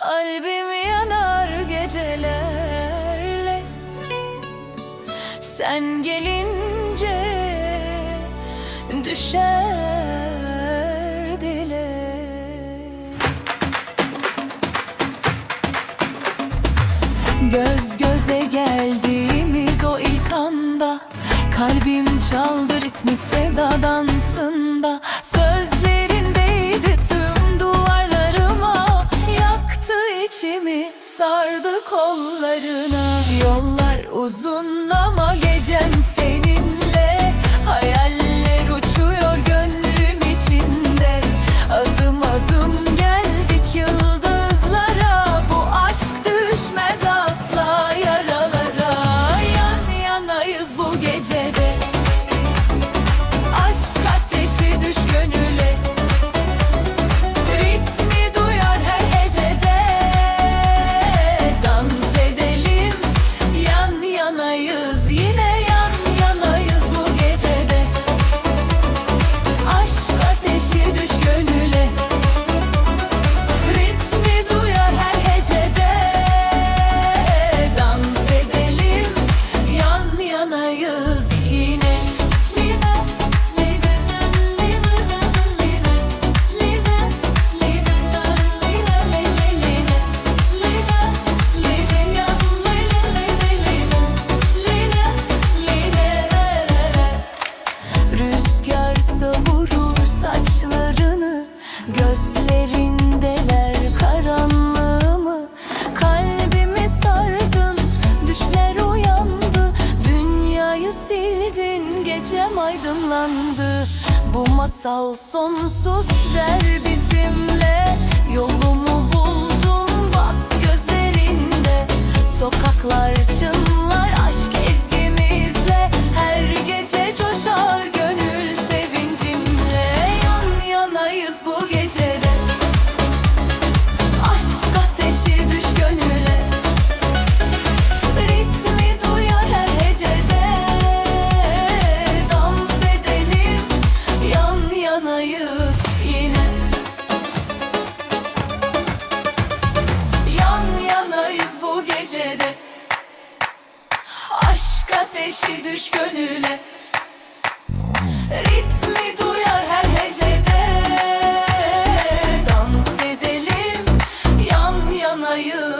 Kalbim yanar gecelerle. Sen gelince düşer dile. Göz göze geldiğimiz o ilk anda Kalbim çaldı ritmi sevda sardı kollarına. Yollar uzun ama gecem seninle. Hayaller uçuyor gönlüm içinde. Adım adım geldik yıldızlara. Bu aşk düşmez asla yaralara. Yan yanayız bu gecede aydınlandı. Bu masal sonsuz der bizimle. Yolumu buldum yanayız yine. Yan yanayız bu gecede. Aşk ateşi düş gönüle. Ritmi duyar her hecede. Dans edelim yan yanayız